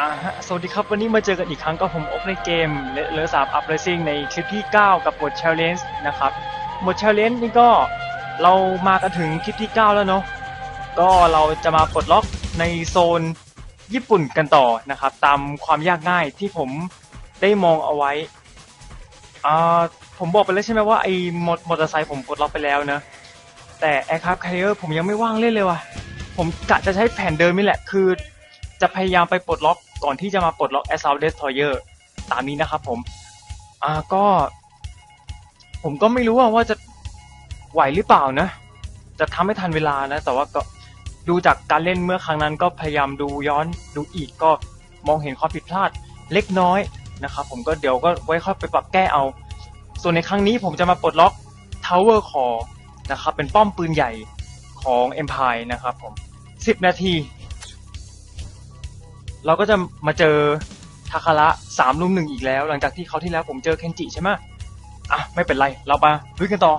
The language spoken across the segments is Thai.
อ่าฮะสวัสดีครับ วันนี้มาเจอกันอีกครั้งก็ผมอบในเกมเลอสามอัพเรซิ่งในคลิปที่ 9 กับบท Challenge นะครับบท Challenge นี่ก็เรามากันถึงคลิปที่ 9 แล้วเนาะก็เราจะมาปลดล็อกในโซนญี่ปุ่นกันต่อนะครับ ตามความยากง่ายที่ผมได้มองเอาไว้อ่าผมบอกไปแล้วใช่ไหมว่าไอ้มอมอเตอร์ไซค์ผมปลดล็อกไปแล้วนะ แต่ Aircraft Carrier ผมยังไม่ว่างเล่นเลยว่ะผมกะจะใช้แผนเดิมนี่แหละคือ จะพยายามไปปลดล็อก ก่อนที่จะมาปลดล็อก Assault Destroyer ตามนี้นะครับผมอ่าก็ ผมก็ไม่รู้ว่าจะไหวหรือเปล่านะ จะทำให้ทันเวลานะ แต่ว่าก็ดูจากการเล่นเมื่อครั้งนั้นก็พยายามดูย้อนดูอีกก็มองเห็นความผิดพลาดเล็กน้อยนะครับผมก็เดี๋ยวก็ไว้ค่อยไปปรับแก้เอา ส่วนในครั้งนี้ผมจะมาปลดล็อก Tower Core นะครับเป็นป้อมปืนใหญ่ของ Empire นะครับผม 10 นาที เราก็จะมาเจอทาคาระสามลุมหนึ่งอีกแล้ว หลังจากที่เขาวที่แล้วผมเจอเคนจิใช่ไหมอะไม่เป็นไร เรามาลุยกันต่อ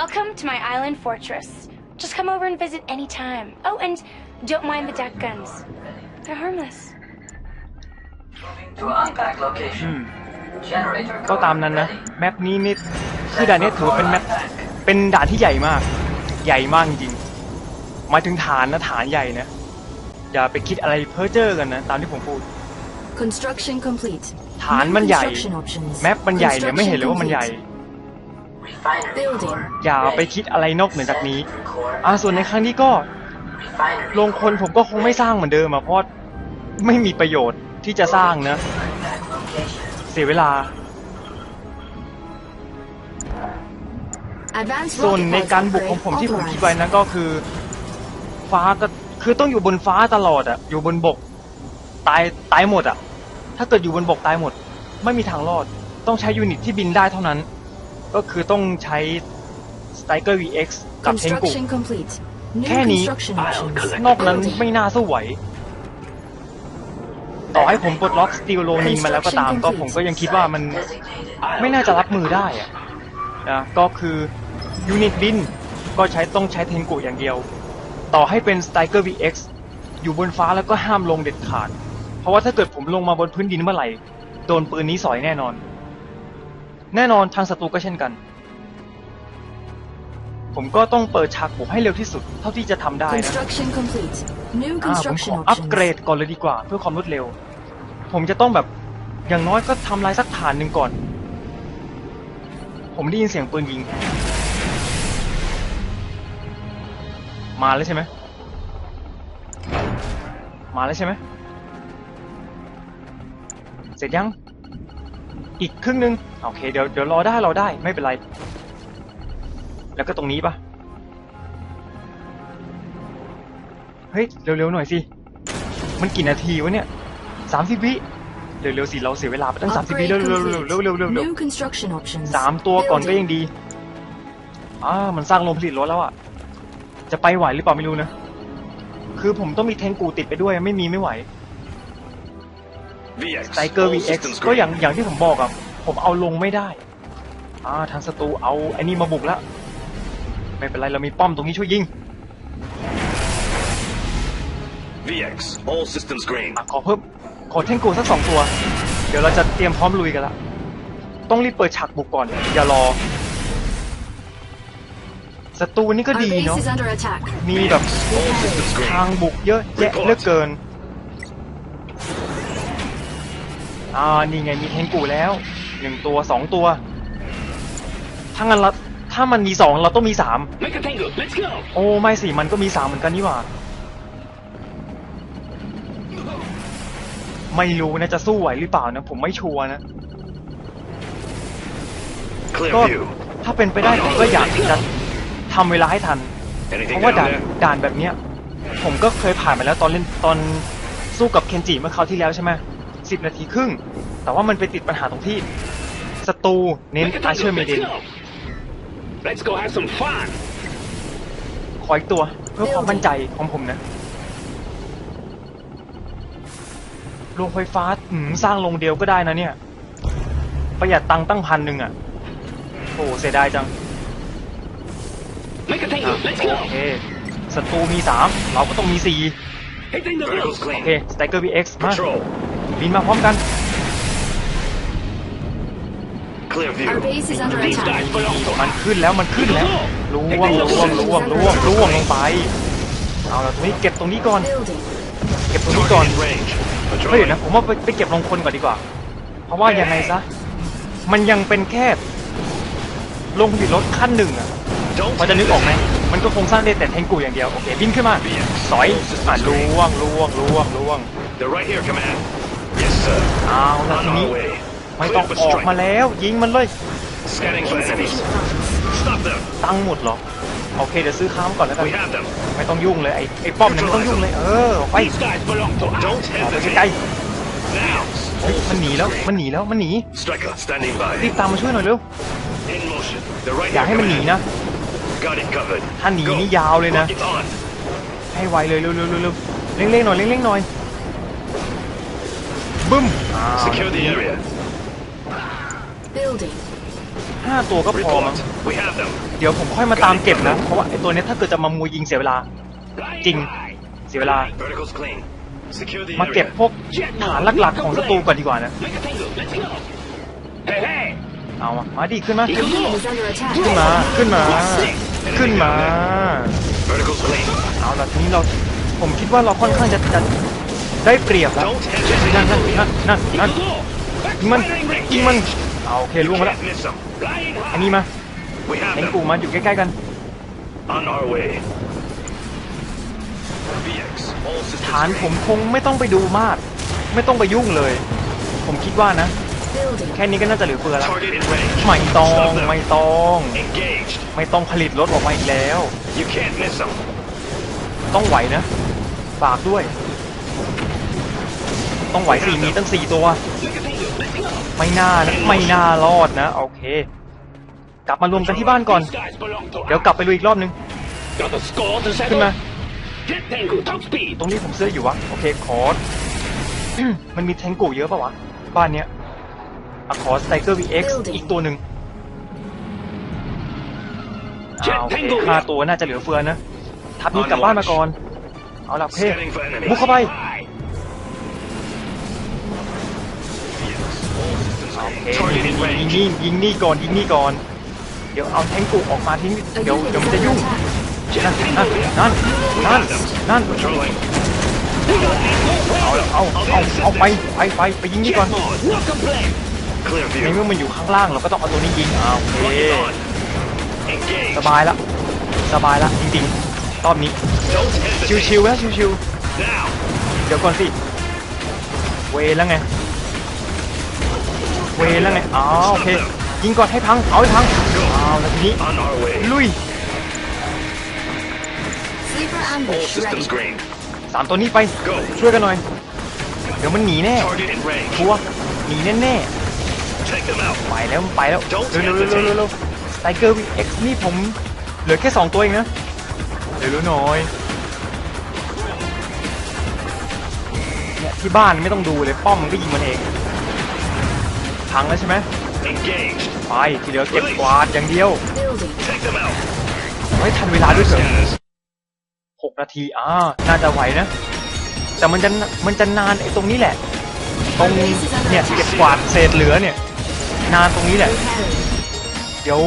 Welcome to my island fortress. Just come over and visit anytime. Oh, and don't mind the deck guns. They're harmless. To unpack location. อืม Generator ก็ตามนั้นนะแมปนี้นี่คือด่านนี้ถือว่าเป็นแมปเป็นด่านที่ใหญ่มาก ใหญ่มากจริงๆหมายถึงฐานนะฐานใหญ่นะ อย่าไปคิดอะไรเพ้อเจ้อกันนะ ตามที่ผมพูด Construction complete. ฐานมันใหญ่ Construction options. แมปมันใหญ่เนี่ยไม่เห็นเลยว่ามันใหญ่ Refinery Building. core. อย่าไปคิดอะไรนอกเหนือจากนี้ Core. อ่าส่วนในครั้งนี้ก็ Refinery ลงคนผมก็คงไม่สร้างเหมือนเดิมอะเพราะไม่มีประโยชน์ที่จะสร้างนะ unpack location. เสียเวลา Advanced ส่วน rocket ใน pods การบุกของ upgrade ผมที่ผมคิด authorized. ไว้นะก็คือ ฟ้าก็คือต้องอยู่บนฟ้าตลอดอะอยู่บนบก ตายตายหมดอะถ้าเกิดอยู่บนบกตายหมด ไม่มีทางรอด ต้องใช้ยูนิตที่บินได้เท่านั้น ก็คือต้องใช้ Striker VX กับเทงกุ Construction complete. New แค่นี้ construction options. นอกนั้นไม่น่าสู้ไหว ต่อให้ผมปลดล็อกสตีลโลนินมาแล้วก็ตามก็ผมก็ยังคิดว่ามันไม่น่าจะรับมือได้อะนะก็คือยูนิตบินก็ใช้ต้องใช้เทนกุอย่างเดียว ต่อให้เป็น Striker VX อยู่บนฟ้าแล้วก็ห้ามลงเด็ดขาด เพราะว่าถ้าเกิดผมลงมาบนพื้นดินเมื่อไหร่ โดนปืนนี้สอยแน่นอน แน่นอนทางศัตรูก็เช่นกัน ผมก็ต้องเปิดฉากบุกให้เร็วที่สุดเท่าที่จะทำได้นะ New อ่าผมข construction ออัป options. เกรดก่อนเลยดีกว่า เพื่อความรวดเร็ว ผมจะต้องแบบอย่างน้อยก็ทำลายสักฐานหนึ่งก่อน ผมได้ยินเสียงปืนยิง มาแล้วใช่ไหมมาแล้วใช่ไหมเสร็จยัง อีกครึ่งหนึ่งโอเคเดี๋ยวเดี๋ยวรอได้รอได้ไม่เป็นไร แล้วก็ตรงนี้ปะ เฮ้ย เร็วๆหน่อยสิ มันกี่นาทีวะเนี่ยสามสิบวิ เร็วๆสิ เราเสียเวลาไปตั้งสามสิบวิ Upgrade เร็วๆเร็ว complete. ๆเร็วๆเร็วๆเร็ว New construction options. ๆสามตัวก่อนก็ Building. ยังดี อ่า มันสร้างโรงผลิตรถแล้วอะ จะไปไหวหรือเปล่าไม่รู้นะ คือผมต้องมีเทงกูติดไปด้วย ไม่มีไม่ไหว VX ไ i เกอร์ all VX systems ก็ green. อย่างอย่างที่ผมบอกอะผมเอาลงไม่ได้ อ่า ทางศัตรูเอาไอ้นี่มาบุกแล้ว ไม่เป็นไร เรามีป้อมตรงนี้ช่วยยิง VX all systems green. อะขอเพิ่มขอเทงกูสักสองตัว เดี๋ยวเราจะเตรียมพร้อมลุยกันละ ต้องรีบเปิดฉากบุกก่อน อย่ารอ ศัตรูนี่ก็ Our ดี base เนาะ is under attack. มีแบบ All systems ทาง green. บุกเยอะแยะเหลือเกิน อ่า นี่ไงมีเทงกูแล้วหนึ่งตัวสองตัว ถ้างั้นเราถ้ามันมีสองเราต้องมีสาม Make a tango. Let's go. โอ้ ไม่สิ มันก็มีสามเหมือนกันนี่หว่า ไม่รู้นะจะสู้ไหวหรือเปล่านะ ผมไม่ชัวร์นะ Clear ก็ view. ถ้าเป็นไปได้ผมก็อยากจะทำเวลาให้ทัน เพ Anything ราะว่า down ด่าน there? ด่านแบบเนี้ย ผมก็เคยผ่านมาแล้วตอนเล่นตอนสู้กับเคนจิเมื่อคราวที่แล้วใช่ไหมสิบนาทีครึ่ง แต่ว่ามันไปติดปัญหาตรงที่ศัตรูเน้น Make a อาเชอ tango. ร์เมเด Let's น go. Let's go have some fun. ขออีกตัวเพื่อความมั่นใจของผมนะ โรงไฟฟ้าอืมสร้างโรงเดียวก็ได้นะเนี่ย ประหยัดตังค์ตั้งพันหนึ่งอะ โอ้เสียดายจัง Make a อะ tango. Let's โอ go. เคศัตรูมีสามเราก็ต้องมีสี่ Hitting the Vertical's roof. โอเค clean. สไตเกอร์ VX มา Control. บินมาพร้อมกัน Clear Our view. base is under These attack. guys belong to มัน us. ขึ้นแล้วมันขึ้นแล้วล่วงล่วงล่วงล่วงล่วงล่วงลงไป เอาละตรงนี้เก็บตรงนี้ก่อน Building. เก็บตรงนี้ก่อน Target in range. เฮ้ยเดี๋ยว Patrolling. นะผมว่าไปไปเก็บลงคนก่อนดีกว่า เพราะว่ายังไงซะ มันยังเป็นแค่ลงผลิตรถขั้นหนึ่งอะ Don't พอจะนึกออกไหมมันก็คงสร้างได้แต่แทงกูอย่างเดียว โอเคบินขึ้นมา สอยอะล่วงล่วงล่วงล่วง They're right here, command. Yes, sir. เอาละ On ทีนี้ our way. ไม่ต้อง Clear อ for อกมา strike. แล้ว ยิงมันเลย Scanning for enemies. Insufficient funds. Stop them. ตังค์หมดเหรอ โอเคเดี๋ยวซื้อค้ามก่อนแล้วกัน We have them. ไม่ต้องยุ่งเลยไอ้ไอ้ป้อมเนี่ยไม่ต้องยุ่งเลยเออออกไป These guys belong to us. Don't ออกไปไกล hesitate. Now. ๆเฮ้ยมันหนีแล้วมันหนีแล้วมันหนี Striker, standing รี by. บตามมาช่วยหน่อยเร็ว In motion. They're right อย่า here, ให้มันหนี command. นะ Got it covered. ถ้าหนี Go. นี่ยาวเลยนะ Lock it on. ให้ไวเลยเร็วเร็วเร็วเร็วเร่งเร่งๆหน่อยเร่งเร่งๆหน่อยบึ้มอ้าว Secure the area. Building. ห้าตัวก็พอ Report. We have them. เดี๋ยวผมค่อยมาตามเก็บนะ เพราะว่าไอตัวเนี้ยถ้าเกิดจะมามูยิงเสียเวลา จริง เสียเวลา Vertical's clean. Secure the มาเก็บ area. พวกฐานหลักๆของศัตรูก่อนดีกว่านะ Make a tango. Let's go. Hey, hey. เอามามาดิขึ้นมา Eagle 'Is Go. under attack. ขึ้นมา ขึ้นมา ขึ้นมา Vertical's clean. เอาละทีนี้เรา ผมคิดว่าเราค่อนข้างจะจะได้เปรียบแล้ว Don't นั่นนั่น hesitate. นั่นนั่นนั่น Eagle Go. ยิงมันยิงมัน เอาโอเคล่วงมาแล้ว Can't miss them. Flying อัน high. นี้มา We have แทง them. กูมาอยู่ใกล้ๆกัน On our way. VX. All systems ฐาน green. ผมคงไม่ต้องไปดูมาก ไม่ต้องไปยุ่งเลย ผมคิดว่านะ Building. แค่นี้ก็น่าจะเหลือเฟือแล้ว Target in range. ไม่ต้อง Stop them. ไม่ต้อง Engaged. ไม่ต้องผลิตรถออกมาอีกแล้ว You can't miss them. ต้องไหวนะฝากด้วย ต้องไหวสี่มีตั้งสี่ตัว ไม่น่านะไม่น่ารอดนะโอเค กลับมารวมกันที่บ้านก่อน These guys belong to เดี๋ยว us. กลับไปลุยอีกรอบนึง Got the score to ขึ้น settle. มา Jet tango. Top speed. ตรงนี้ผมเสื้ออยู่วะโอเคขอมันมีแทงกูเยอะปะวะบ้านเนี้ยอะขอสไตเกอร์ VX อีกตัวหนึ่งอ่าโอเคห้าตัวน่าจะเหลือเฟือนะทับนี้กลับบ้านมาก่อน เอาละเพ่ Scanning for enemies. บุกเข้าไป ยิงนี่ยิงนี่ก่อนยิงนี่ก่อน เดี๋ยวเอาแทงกูออกมาทิ้งเดี๋ยวเดี๋ยวมันจะยุ่งนั่นนั่นนั่นนั่นนั่นเอาเอาเอาเอาไปไปไปไปยิงนี่ก่อนในเมื่อมันอยู่ข้างล่างเราก็ต้องเอาตัวนี้ยิงอ่าโอเคสบายละสบายละจริงๆรอบนี้ชิวๆนะชิวๆเดี๋ยวก่อนสิเวแล้วไง เวแล้วไงอ๋อโอเคยิงก่อนให้พังเอาให้พังเอาแล้วทีนี้ On our way. ลุย Sleeper All ambush ready. systems green. สามตัวนี้ไป Go. ช่วยกันหน่อย เดี๋ยวมันหนีแน่ Target in range. ชัวร์หนีแน่ Take them out. ๆไปแล้วไปแล้ว Don't เร็วๆเร็วๆ hesitate เร็วๆสไตเกอร์ VX นี่ผมเหลือแค่สองตัวเองนะเร็วๆหน่อยเนี่ยที่บ้านไม่ต้องดูเลยป้อมมันก็ยิงมันเอง พังแล้วใช่ไหม Engaged. ไปที่เหลือเก็บกวาดอย่างเดียว Building. Take them out. ไว้ทันเวลาด้วยเถอะ Scanners. หกนาทีอ่าน่าจะไหวนะ แต่มันจะมันจะนานไอ้ตรงนี้แหละ ตรงเนี่ยเก็บกวาดเศษเหลือเนี่ย นานตรงนี้แหละ Repairing. เดี๋ยว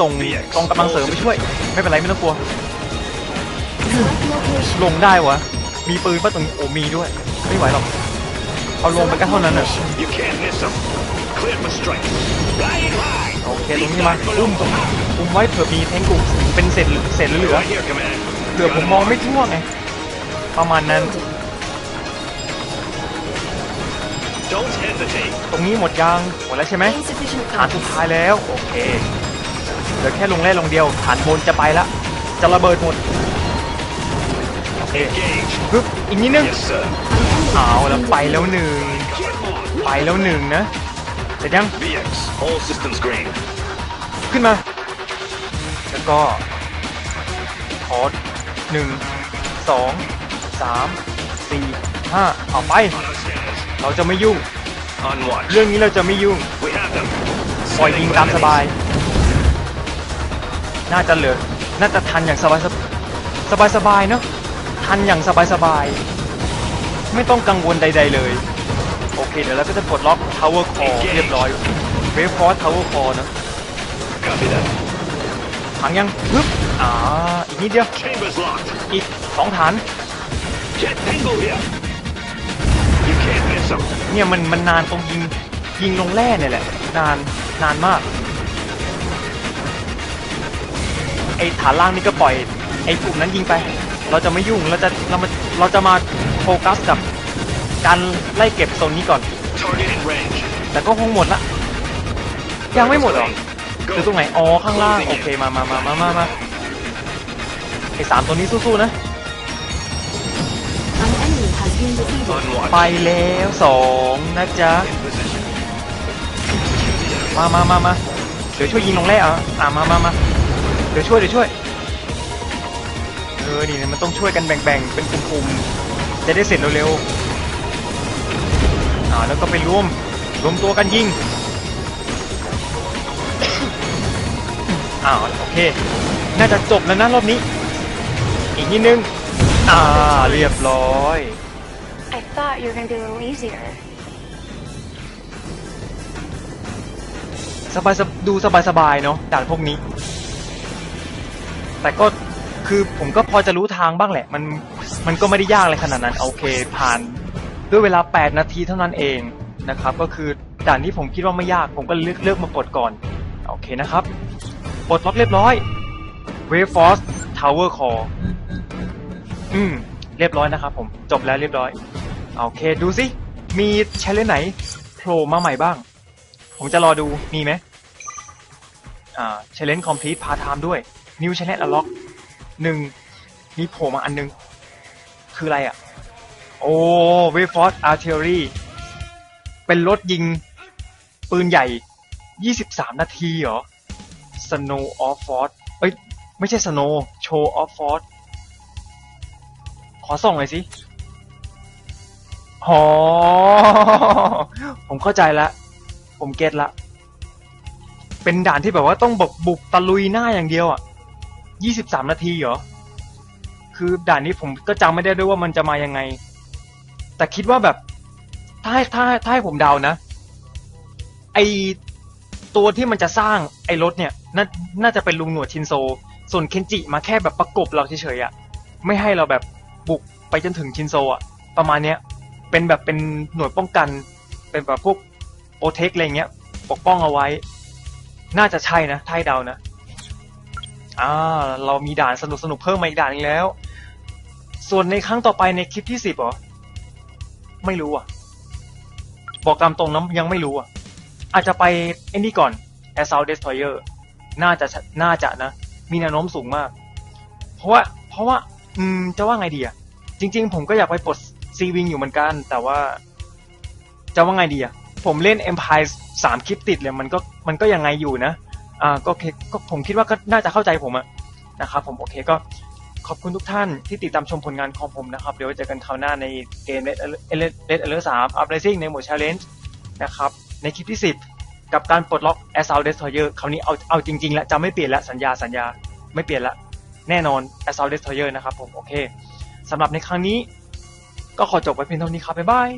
ส่งกองกำลังเสริมไปช่วย ไม่เป็นไรไม่ต้องกลัว Select location. ลงได้วะมีปืนป่ะตรงนี้โอ้มีด้วย ไม่ไหวหรอกเอาลงไปก็เท่านั้นน่ะ You can't miss them. Clear for strike. Flying high. โอเคตรงนี้มาอุ้มอุ้มไว้เผื่อมีแทงกูเป็นเศษเหลือเศษเหลือ Right here, command. เผื่อผมมองไม่ทั่วไงประมาณนั้น Building. Don't hesitate. ตรงนี้หมดยังหมดแล้วใช่ไหม Insufficient ฐานสุด funds. ท้ายแล้วโอเคเหลือแค่ลงแร่ลงเดียวฐานบนจะไปละจะระเบิดหมดโอเค Engage. ปึ๊บอีกนิดนึง Yes, sir. เอาแล้วไปแล้วหนึ่งไปแล้วหนึ่งนะ เสร็จยัง VX. All systems green. ขึ้นมา แล้วก็คอร์ดหนึ่งสองสามสี่ห้าเอาไป On our scanners. เราจะไม่ยุ่ง On watch. เรื่องนี้เราจะไม่ยุ่ง We have them. ปล่อยยิง Scanning for ตามสบาย enemies. น่าจะเหลือ น่าจะทันอย่างสบายสบายสบายๆเนาะ ทันอย่างสบายสบายๆไม่ต้องกังวลใด ๆเลย โอเคเดี๋ยวเราก็จะปลดล็อก Tower Core เรียบร้อย Wave Force Tower Core นะ Copy that. ถังยังปึ๊บอ่าอีกนิดเดียว Chambers locked. อีกสองฐาน Jet Tango here. You can't miss him. เนี่ยมันมันนานตรงยิงยิงลงแร่เนี่ยแหละ นานนานมาก ไอ้ฐานล่างนี่ก็ปล่อย ไอ้กลุ่มนั้นยิงไป เราจะไม่ยุ่งเราจะเรามาเราจะมาโฟกัสกับ การไล่เก็บโซนนี้ก่อน แต่ก็คงหมดละ ยังไม่หมดหรอ Go. คือตรงไหน อ๋อ ข้างล่าง โอเค มามามามามามาไอสามตัวนี้สู้ๆนะ ไปแล้วสองนะจ๊ะ มามามามาเดี๋ยวช่วยยิงลงแร่อะอะมามามาเดี๋ยวช่วยเดี๋ยวช่วย เออ นี่มันต้องช่วยกันแบ่งๆ เป็นกลุ่มๆ จะได้เสร็จเร็วๆ อ่าแล้วก็ไปรวมรวมตัวกันยิงอ้าวโอเค น่าจะจบแล้วนะรอบนี้ อีกนิดนึง อ่า เรียบร้อย I thought you were gonna be a little easier. สบายๆดูสบายๆเนาะด่านพวกนี้ แต่ก็คือผมก็พอจะรู้ทางบ้างแหละ มันมันก็ไม่ได้ยากอะไรขนาดนั้น โอเค ผ่าน ด้วยเวลา 8 นาทีเท่านั้นเองนะครับ ก็คือด่านที่ผมคิดว่าไม่ยากผมก็เลือกเลือกมาปลดก่อน โอเคนะครับ ปลดล็อกเรียบร้อย Wave Force Tower Core อืม เรียบร้อยนะครับผม จบแล้วเรียบร้อย โอเคดูสิ มีเชลเลนไหนโผล่มาใหม่บ้าง ผมจะรอดู มีไหมอ่า challenge complete part time ด้วย new challenge unlock หนึ่งมีโผล่มาอันนึง คืออะไรอะ โอ้ w a v e Force Artillery เป็นรถยิงปืนใหญ่ 23 นาทีเหรอ Snow of Force เอ้ย ไม่ใช่ Snow Show of Force ขอส่งหน่อยสิอ๋อผมเข้าใจล้วผมเก็ตละ เป็นด่านที่แบบว่าต้องบกบุกตะลุยหน้าอย่างเดียวอะยี่สิบสามนาทีเหรอ คือด่านนี้ผมก็จำไม่ได้ด้วยว่ามันจะมายังไง แต่คิดว่าแบบถ้าให้ถ้าถ้าให้ผมเดานะ ไอตัวที่มันจะสร้างไอรถเนี่ยนาน่าจะเป็นลุงหนวดชินโซ ส่วนเคนจิมาแค่แบบประกบเราเฉยๆอะไม่ให้เราแบบบุกไปจนถึงชินโซอะประมาณเนี้ยเป็นแบบเป็นหน่วยป้องกัน เป็นแบบพวกโอเทคอะไรเงี้ย ปกป้องเอาไว้ น่าจะใช่นะถ้าให้เดานะอ่าเรามีด่านสนุกสนุกเพิ่มมาอีกด่านหนึงแล้ว ส่วนในครั้งต่อไปในคลิปที่สิบเหรอ ไม่รู้อะ บอกตามตรงนะยังไม่รู้อะ อาจจะไปไอ้นี่ก่อน Assault Destroyer น่าจะน่าจะนะ มีแนวโน้มสูงมาก เพราะว่า เพราะว่า อืม จะว่าไงดีอะ จริง ๆ ผมก็อยากไปปลดซีวิงอยู่เหมือนกัน แต่ว่า จะว่าไงดีอะ ผมเล่น Empire สามคลิปติดเลยมันก็มันก็ยังไงอยู่นะ อ่าก็โอเคก็ผมคิดว่าก็น่าจะเข้าใจผมอะนะครับผมโอเคก็ ขอบคุณทุกท่านที่ติดตามชมผลงานของผมนะครับ เดี๋ยวเจอกันคราวหน้าในเกม Red Alert Red Alert 3 Uprising ในโหมดชาเลนจ์นะครับ ในคลิปที่ 10 กับการปลดล็อกแอสซาวเดสทอยเออร์คราวนี้เอาเอาจริงๆแล้วจะไม่เปลี่ยนละสัญญาสัญญาไม่เปลี่ยนละแน่นอนแอสซาวเดสทอยเออร์นะครับผม โอเคสำหรับในครั้งนี้ก็ขอจบไว้เพียงเท่านี้ครับ บ๊ายบาย